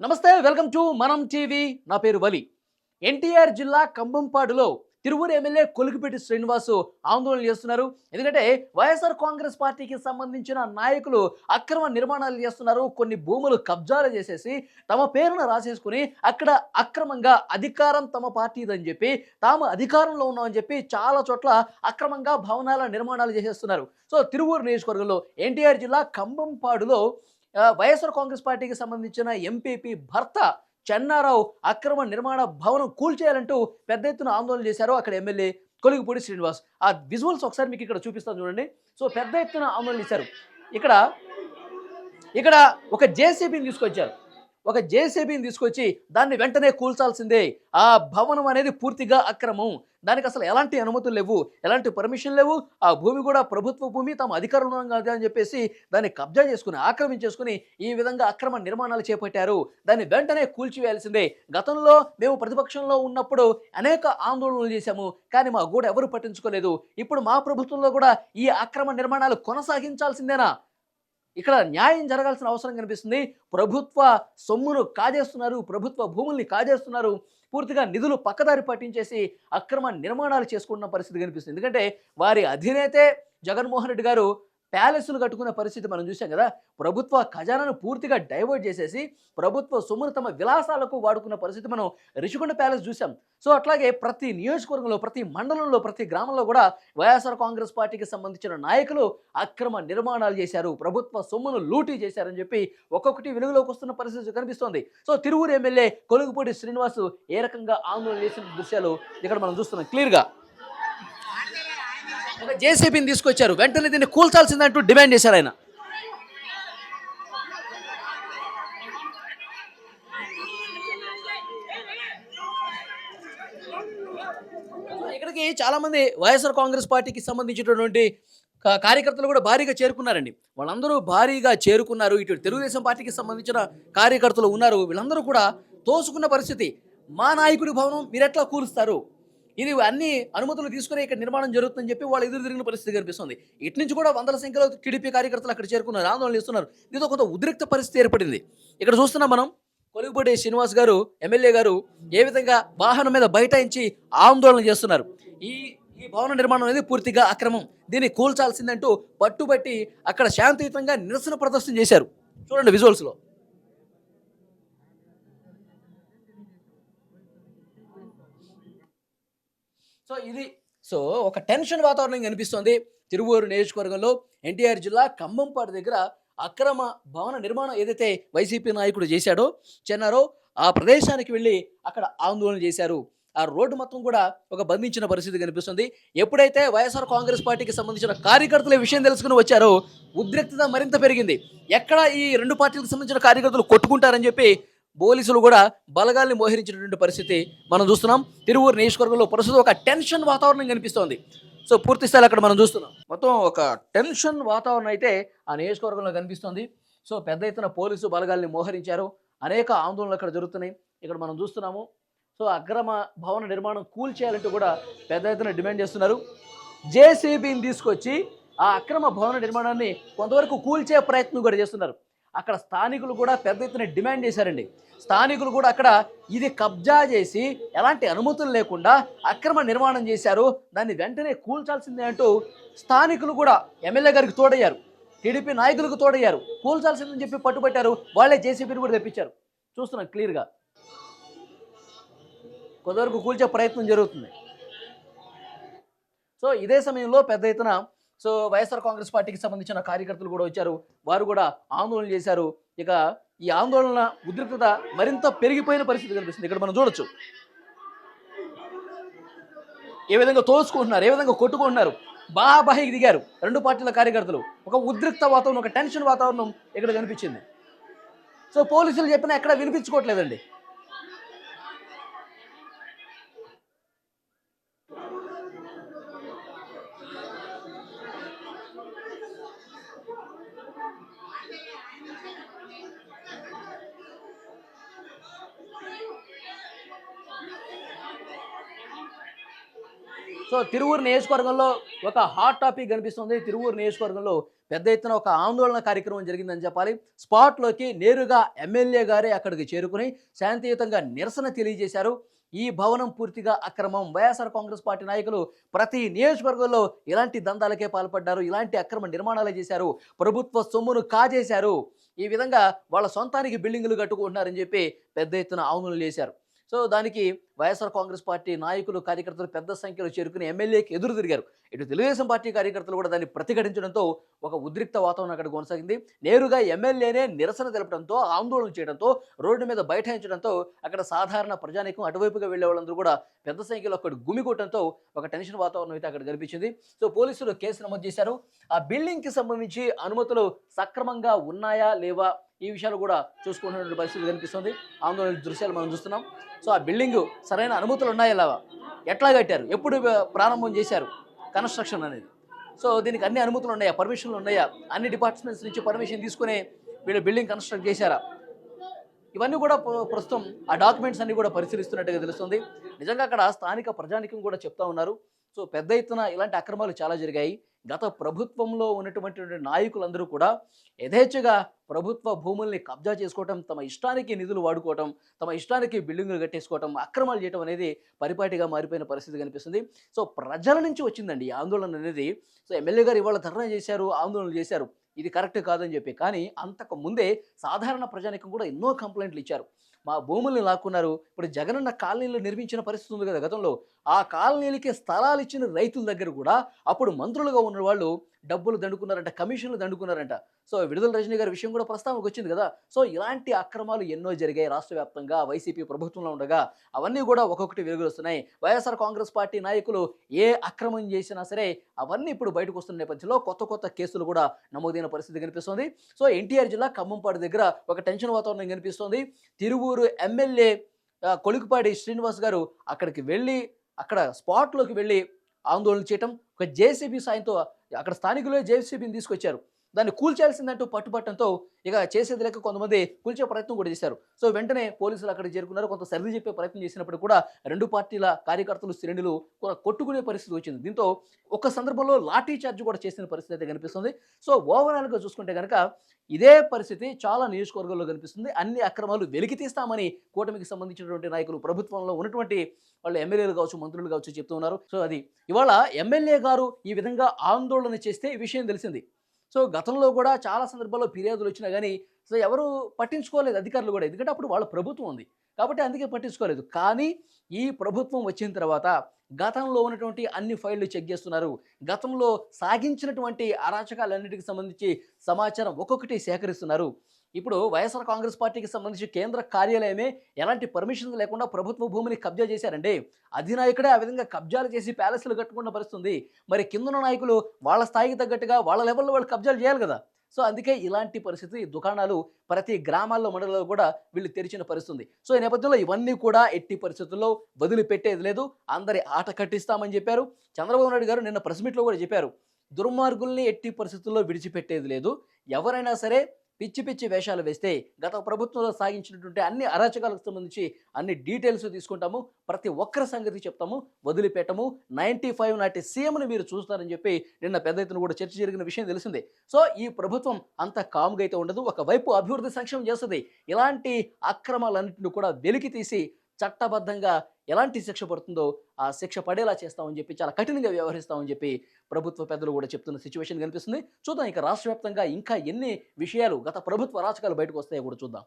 నమస్తే welcome to మనం TV. నా పేరు వలి. ఎన్టీఆర్ జిల్లా కంబంపాడులో తిరువురు ఎమ్మెల్యే కొలుగుపెట్టి శ్రీనివాసు ఆందోళన చేస్తున్నారు. ఎందుకంటే వైఎస్ఆర్ కాంగ్రెస్ పార్టీకి సంబంధించిన నాయకులు అక్రమ నిర్మాణాలు చేస్తున్నారు. కొన్ని భూములు కబ్జాలు చేసేసి తమ పేరును రాసేసుకుని అక్కడ అక్రమంగా అధికారం తమ పార్టీదని చెప్పి తాము అధికారంలో ఉన్నామని చెప్పి చాలా చోట్ల అక్రమంగా భవనాల నిర్మాణాలు చేసేస్తున్నారు. సో తిరువూరు నియోజకవర్గంలో ఎన్టీఆర్ జిల్లా కంబంపాడులో వైఎస్ఆర్ కాంగ్రెస్ పార్టీకి సంబంధించిన ఎంపీపీ భర్త చెన్నారావు అక్రమ నిర్మాణ భవనం కూల్చేయాలంటూ పెద్ద ఎత్తున ఆందోళన చేశారు అక్కడ ఎమ్మెల్యే కొలిగిపూడి శ్రీనివాస్. ఆ విజువల్స్ ఒకసారి మీకు ఇక్కడ చూపిస్తాను చూడండి. సో పెద్ద ఎత్తున ఆందోళన చేశారు. ఇక్కడ ఇక్కడ ఒక జేసీబీని తీసుకొచ్చారు. ఒక జేసీబీని తీసుకొచ్చి దాన్ని వెంటనే కూల్చాల్సిందే. ఆ భవనం అనేది పూర్తిగా అక్రమం. దానికి అసలు ఎలాంటి అనుమతులు లేవు ఎలాంటి పర్మిషన్ లేవు. ఆ భూమి కూడా ప్రభుత్వ భూమి తమ అధికారంలో కాదు అని చెప్పేసి దాన్ని కబ్జా చేసుకుని ఆక్రమించేసుకుని ఈ విధంగా అక్రమ నిర్మాణాలు చేపట్టారు. దాన్ని వెంటనే కూల్చివేయాల్సిందే. గతంలో మేము ప్రతిపక్షంలో ఉన్నప్పుడు అనేక ఆందోళనలు చేశాము కానీ మా గూడ ఎవరు పట్టించుకోలేదు. ఇప్పుడు మా ప్రభుత్వంలో కూడా ఈ అక్రమ నిర్మాణాలు కొనసాగించాల్సిందేనా? ఇక్కడ న్యాయం జరగాల్సిన అవసరం కనిపిస్తుంది. ప్రభుత్వ సొమ్మును కాజేస్తున్నారు. ప్రభుత్వ భూముల్ని కాజేస్తున్నారు. పూర్తిగా నిధులు పక్కదారి పట్టించేసి అక్రమ నిర్మాణాలు చేసుకుంటున్న పరిస్థితి కనిపిస్తుంది. ఎందుకంటే వారి అధినేతే జగన్మోహన్ రెడ్డి గారు ప్యాలెస్లు కట్టుకునే పరిస్థితి మనం చూసాం కదా. ప్రభుత్వ ఖజానాను పూర్తిగా డైవర్ట్ చేసేసి ప్రభుత్వ సొమ్మును తమ విలాసాలకు వాడుకున్న పరిస్థితి మనం రిషికొండ ప్యాలెస్ చూసాం సో అట్లాగే ప్రతి నియోజకవర్గంలో ప్రతి మండలంలో ప్రతి గ్రామంలో కూడా వైఎస్ఆర్ కాంగ్రెస్ పార్టీకి సంబంధించిన నాయకులు అక్రమ నిర్మాణాలు చేశారు. ప్రభుత్వ సొమ్మును లూటీ చేశారని చెప్పి ఒక్కొక్కటి వెలుగులోకి వస్తున్న పరిస్థితి కనిపిస్తోంది. సో తిరువురు ఎమ్మెల్యే కొలుగుపూడి శ్రీనివాసు ఏ రకంగా ఆందోళన చేసిన దృశ్యాలు ఇక్కడ మనం చూస్తున్నాం క్లియర్గా. జేసీబీని తీసుకొచ్చారు. వెంటనే దీన్ని కూల్చాల్సిందంటూ డిమాండ్ చేశారు ఆయన. ఇక్కడికి చాలా మంది వైఎస్ఆర్ కాంగ్రెస్ పార్టీకి సంబంధించినటువంటి కార్యకర్తలు కూడా భారీగా చేరుకున్నారండి. వాళ్ళందరూ భారీగా చేరుకున్నారు. ఇటు తెలుగుదేశం పార్టీకి సంబంధించిన కార్యకర్తలు ఉన్నారు. వీళ్ళందరూ కూడా తోసుకున్న పరిస్థితి. మా నాయకుడి భవనం మీరు ఎట్లా కూలుస్తారు? ఇది అన్ని అనుమతులు తీసుకుని ఇక్కడ నిర్మాణం జరుగుతుందని చెప్పి వాళ్ళు ఎదురు తిరిగిన పరిస్థితి కనిపిస్తుంది. ఇటు నుంచి కూడా వందల సంఖ్యలో టీడీపీ కార్యకర్తలు అక్కడ చేరుకున్నారు. ఆందోళన చేస్తున్నారు దీంతో కొంత ఉద్రిక్త పరిస్థితి ఏర్పడింది. ఇక్కడ చూస్తున్నాం మనం కొలుగుపూడి శ్రీనివాస్ గారు ఎమ్మెల్యే గారు ఏ విధంగా వాహనం మీద బైఠాయించి ఆందోళన చేస్తున్నారు. ఈ ఈ భవన నిర్మాణం అనేది పూర్తిగా అక్రమం. దీన్ని కూల్చాల్సిందంటూ పట్టుబట్టి అక్కడ శాంతియుతంగా నిరసన ప్రదర్శన చేశారు. చూడండి విజువల్స్లో సో ఇది సో ఒక టెన్షన్ వాతావరణం కనిపిస్తోంది. తిరువూరు నియోజకవర్గంలో ఎన్టీఆర్ జిల్లా ఖమ్మంపాడు దగ్గర అక్రమ భవన నిర్మాణం ఏదైతే వైసీపీ నాయకుడు చేశాడో చెన్నారో ఆ ప్రదేశానికి వెళ్ళి అక్కడ ఆందోళన చేశారు. ఆ రోడ్డు మొత్తం కూడా ఒక బంధించిన పరిస్థితి కనిపిస్తుంది. ఎప్పుడైతే వైఎస్ఆర్ కాంగ్రెస్ పార్టీకి సంబంధించిన కార్యకర్తల విషయం తెలుసుకుని వచ్చారో ఉద్రిక్తత మరింత పెరిగింది. ఎక్కడ ఈ రెండు పార్టీలకు సంబంధించిన కార్యకర్తలు కొట్టుకుంటారని చెప్పి పోలీసులు కూడా బలగాల్ని మోహరించినటువంటి పరిస్థితి మనం చూస్తున్నాం. తిరువూరు నియోజకవర్గంలో ప్రస్తుతం ఒక టెన్షన్ వాతావరణం కనిపిస్తోంది. సో పూర్తి స్థాయిలో అక్కడ మనం చూస్తున్నాం. మొత్తం ఒక టెన్షన్ వాతావరణం అయితే ఆ నియోజకవర్గంలో కనిపిస్తోంది. సో పెద్ద ఎత్తున పోలీసు బలగాల్ని మోహరించారు. అనేక ఆందోళనలు అక్కడ జరుగుతున్నాయి. ఇక్కడ మనం చూస్తున్నాము. సో అక్రమ భవన నిర్మాణం కూల్ చేయాలంటూ కూడా పెద్ద ఎత్తున డిమాండ్ చేస్తున్నారు. జేసీబీని తీసుకొచ్చి ఆ అక్రమ భవన నిర్మాణాన్ని కొంతవరకు కూల్చే ప్రయత్నం కూడా చేస్తున్నారు. అక్కడ స్థానికులు కూడా పెద్ద ఎత్తున డిమాండ్ చేశారండి. స్థానికులు కూడా అక్కడ ఇది కబ్జా చేసి ఎలాంటి అనుమతులు లేకుండా అక్రమ నిర్మాణం చేశారు. దాన్ని వెంటనే కూల్చాల్సిందే అంటూ స్థానికులు కూడా ఎమ్మెల్యే గారికి తోడయ్యారు. టీడీపీ నాయకులకు తోడయ్యారు. కూల్చాల్సిందని చెప్పి పట్టుబట్టారు. వాళ్ళే జేసీబీని కూడా తెప్పించారు. చూస్తున్నాం క్లియర్గా కొంతవరకు కూల్చే ప్రయత్నం జరుగుతుంది. సో ఇదే సమయంలో పెద్ద ఎత్తున సో వైఎస్ఆర్ కాంగ్రెస్ పార్టీకి సంబంధించిన కార్యకర్తలు కూడా వచ్చారు. వారు కూడా ఆందోళన చేశారు. ఇక ఈ ఆందోళన ఉద్రిక్తత మరింత పెరిగిపోయిన పరిస్థితి కనిపిస్తుంది. ఇక్కడ మనం చూడొచ్చు. ఏ విధంగా తోసుకుంటున్నారు ఏ విధంగా కొట్టుకుంటున్నారు? బాబాయికి దిగారు రెండు పార్టీల కార్యకర్తలు. ఒక ఉద్రిక్త వాతావరణం ఒక టెన్షన్ వాతావరణం ఇక్కడ కనిపించింది. సో పోలీసులు చెప్పినా ఎక్కడ వినిపించుకోవట్లేదండి. సో తిరువూరు నియోజకవర్గంలో ఒక హాట్ టాపిక్ కనిపిస్తుంది. తిరువూరు నియోజకవర్గంలో పెద్ద ఎత్తున ఒక ఆందోళన కార్యక్రమం జరిగిందని చెప్పాలి. స్పాట్లోకి నేరుగా ఎమ్మెల్యే గారే అక్కడికి చేరుకుని శాంతియుతంగా నిరసన తెలియజేశారు. ఈ భవనం పూర్తిగా అక్రమం. వైఎస్ఆర్ కాంగ్రెస్ పార్టీ నాయకులు ప్రతి నియోజకవర్గంలో ఇలాంటి దందాలకే పాల్పడ్డారు. ఇలాంటి అక్రమ నిర్మాణాలు చేశారు. ప్రభుత్వ సొమ్మును కాజేశారు. ఈ విధంగా వాళ్ళ సొంతానికి బిల్డింగులు కట్టుకుంటున్నారని చెప్పి పెద్ద ఎత్తున ఆందోళన చేశారు. సో దానికి వైఎస్ఆర్ కాంగ్రెస్ పార్టీ నాయకులు కార్యకర్తలు పెద్ద సంఖ్యలో చేరుకుని ఎమ్మెల్యేకి ఎదురు తిరిగారు. ఇటు తెలుగుదేశం పార్టీ కార్యకర్తలు కూడా దాన్ని ప్రతిఘటించడంతో ఒక ఉద్రిక్త వాతావరణం అక్కడ కొనసాగింది. నేరుగా ఎమ్మెల్యేనే నిరసన తెలపడంతో ఆందోళన చేయడంతో రోడ్డు మీద బైఠాయించడంతో అక్కడ సాధారణ ప్రజానీకం అటువైపుగా వెళ్ళే వాళ్ళందరూ కూడా పెద్ద సంఖ్యలో అక్కడ గుమికొట్టడంతో ఒక టెన్షన్ వాతావరణం అయితే అక్కడ కనిపించింది. సో పోలీసులు కేసు నమోదు చేశారు. ఆ బిల్డింగ్కి సంబంధించి అనుమతులు సక్రమంగా ఉన్నాయా లేవా ఈ విషయాలు కూడా చూసుకుంటున్నటువంటి పరిస్థితి కనిపిస్తుంది. ఆందోళన దృశ్యాలు మనం చూస్తున్నాం. సో ఆ బిల్డింగ్ సరైన అనుమతులు ఉన్నాయా లేవా? ఎట్లా కట్టారు? ఎప్పుడు ప్రారంభం చేశారు? కన్స్ట్రక్షన్ అనేది. సో దీనికి అన్ని అనుమతులు ఉన్నాయా? పర్మిషన్లు ఉన్నాయా? అన్ని డిపార్ట్మెంట్స్ నుంచి పర్మిషన్ తీసుకునే వీళ్ళు బిల్డింగ్ కన్స్ట్రక్ట్ చేశారా? ఇవన్నీ కూడా ప్రస్తుతం ఆ డాక్యుమెంట్స్ అన్ని కూడా పరిశీలిస్తున్నట్టుగా తెలుస్తుంది. నిజంగా అక్కడ స్థానిక ప్రజానికం కూడా చెప్తా ఉన్నారు. సో పెద్ద ఎత్తున ఇలాంటి అక్రమాలు చాలా జరిగాయి. గత ప్రభుత్వంలో ఉన్నటువంటి నాయకులందరూ కూడా యథేచ్ఛగా ప్రభుత్వ భూముల్ని కబ్జా చేసుకోవటం తమ ఇష్టానికి నిధులు వాడుకోవటం తమ ఇష్టానికి బిల్డింగులు కట్టేసుకోవటం అక్రమాలు చేయడం అనేది పరిపాటిగా మారిపోయిన పరిస్థితి కనిపిస్తుంది. సో ప్రజల నుంచి వచ్చిందండి ఈ ఆందోళన అనేది. సో ఎమ్మెల్యే గారు ఇవాళ ధర్నా చేశారు ఆందోళన చేశారు. ఇది కరెక్ట్ కాదని చెప్పి. కానీ అంతకు ముందే సాధారణ ప్రజానికం కూడా ఎన్నో కంప్లైంట్లు ఇచ్చారు. మా భూముల్ని లాక్కున్నారు. ఇప్పుడు జగనన్న కాలనీలు నిర్మించిన పరిస్థితి ఉంది కదా గతంలో. ఆ కాలనీలకి స్థలాలు ఇచ్చిన రైతుల దగ్గర కూడా అప్పుడు మంత్రులుగా ఉన్న వాళ్ళు డబ్బులు దండుకున్నారంట కమిషన్లు దండుకున్నారంట. సో విడుదల రజనీ గారి విషయం కూడా ప్రస్తావనకు వచ్చింది కదా. సో ఇలాంటి అక్రమాలు ఎన్నో జరిగాయి రాష్ట్ర వ్యాప్తంగా వైసీపీ ప్రభుత్వంలో ఉండగా. అవన్నీ కూడా ఒక్కొక్కటి వెలుగుస్తున్నాయి వైఎస్ఆర్ కాంగ్రెస్ పార్టీ నాయకులు ఏ అక్రమం చేసినా సరే అవన్నీ ఇప్పుడు బయటకు వస్తున్న నేపథ్యంలో కొత్త కొత్త కేసులు కూడా నమోదైన పరిస్థితి కనిపిస్తుంది. సో ఎన్టీఆర్ జిల్లా ఖమ్మంపాడు దగ్గర ఒక టెన్షన్ వాతావరణం కనిపిస్తోంది. తిరువూరు ఎమ్మెల్యే కొలుకుపాడి కొలికిపాడి శ్రీనివాస్ గారు అక్కడికి వెళ్ళి అక్కడ స్పాట్లోకి వెళ్ళి ఆందోళన చేయటం ఒక జేసీబీ సాయంతో అక్కడ స్థానికులే జేసీబీని తీసుకొచ్చారు. దాన్ని కూల్చాల్సిందంటూ పట్టుబట్టంతో ఇక చేసేది లేక కొంతమంది కూల్చే ప్రయత్నం కూడా చేశారు. సో వెంటనే పోలీసులు అక్కడికి చేరుకున్నారు. కొంత సర్ది చెప్పే ప్రయత్నం చేసినప్పుడు కూడా రెండు పార్టీల కార్యకర్తలు శ్రేణులు కొట్టుకునే పరిస్థితి వచ్చింది. దీంతో ఒక సందర్భంలో లాఠీ చార్జ్ కూడా చేసిన పరిస్థితి అయితే కనిపిస్తుంది. సో ఓవరాల్గా చూసుకుంటే కనుక ఇదే పరిస్థితి చాలా నియోజకవర్గాల్లో కనిపిస్తుంది. అన్ని అక్రమాలు వెలికి తీస్తామని కూటమికి సంబంధించినటువంటి నాయకులు ప్రభుత్వంలో ఉన్నటువంటి వాళ్ళు ఎమ్మెల్యేలు కావచ్చు మంత్రులు కావచ్చు చెప్తున్నారు సో అది ఇవాళ ఎమ్మెల్యే గారు ఈ విధంగా ఆందోళన చేస్తే ఈ విషయం తెలిసింది. సో గతంలో కూడా చాలా సందర్భాల్లో ఫిర్యాదులు వచ్చినా కానీ సో ఎవరు పట్టించుకోలేదు అధికారులు కూడా. ఎందుకంటే అప్పుడు వాళ్ళ ప్రభుత్వం ఉంది. కాబట్టి అందుకే పట్టించుకోలేదు. కానీ ఈ ప్రభుత్వం వచ్చిన తర్వాత గతంలో ఉన్నటువంటి అన్ని ఫైళ్ళు చెక్ చేస్తున్నారు. గతంలో సాగించినటువంటి అరాచకాలన్నిటికి సంబంధించి సమాచారం ఒక్కొక్కటి సేకరిస్తున్నారు. ఇప్పుడు వైఎస్ఆర్ కాంగ్రెస్ పార్టీకి సంబంధించి కేంద్ర కార్యాలయమే ఎలాంటి పర్మిషన్ లేకుండా ప్రభుత్వ భూమిని కబ్జా చేశారండి. అధినాయకుడే ఆ విధంగా కబ్జాలు చేసి ప్యాలెస్లు కట్టుకున్న పరిస్థితుంది. మరి కిందున్న నాయకులు వాళ్ళ స్థాయికి తగ్గట్టుగా వాళ్ళ లెవెల్లో వాళ్ళు కబ్జాలు చేయాలి కదా. సో అందుకే ఇలాంటి పరిస్థితి దుకాణాలు ప్రతి గ్రామాల్లో మండలంలో కూడా వీళ్ళు తెరిచిన పరిస్థితుంది. సో ఈ నేపథ్యంలో ఇవన్నీ కూడా ఎట్టి పరిస్థితుల్లో వదిలిపెట్టేది లేదు. అందరి ఆట కట్టిస్తామని చెప్పారు. చంద్రబాబు నాయుడు గారు నిన్న ప్రెస్ మీట్లో కూడా చెప్పారు. దుర్మార్గుల్ని ఎట్టి పరిస్థితుల్లో విడిచిపెట్టేది లేదు. ఎవరైనా సరే పిచ్చి పిచ్చి వేషాలు వేస్తే గత ప్రభుత్వంలో సాగించినటువంటి అన్ని అరాచకాలకు సంబంధించి అన్ని డీటెయిల్స్ తీసుకుంటాము. ప్రతి ఒక్కరి సంగతి చెప్తాము. వదిలిపెట్టము. నైంటీ ఫైవ్ నాటి సీఎంని మీరు చూస్తారని చెప్పి నిన్న పెద్ద ఎత్తున కూడా చర్చ జరిగిన విషయం తెలిసిందే. సో ఈ ప్రభుత్వం అంత కామ్గా అయితే ఉండదు. ఒకవైపు అభివృద్ధి సంక్షేమం చేస్తుంది. ఇలాంటి అక్రమాలన్నింటిని కూడా వెలికి తీసి చట్టబద్ధంగా ఎలాంటి శిక్ష పడుతుందో ఆ శిక్ష పడేలా చేస్తామని చెప్పి చాలా కఠినంగా వ్యవహరిస్తామని చెప్పి ప్రభుత్వ పెద్దలు కూడా చెప్తున్న సిచ్యువేషన్ కనిపిస్తుంది. చూద్దాం ఇక రాష్ట్ర వ్యాప్తంగా ఇంకా ఎన్ని విషయాలు గత ప్రభుత్వ రాజకాలు బయటకు వస్తాయో కూడా చూద్దాం.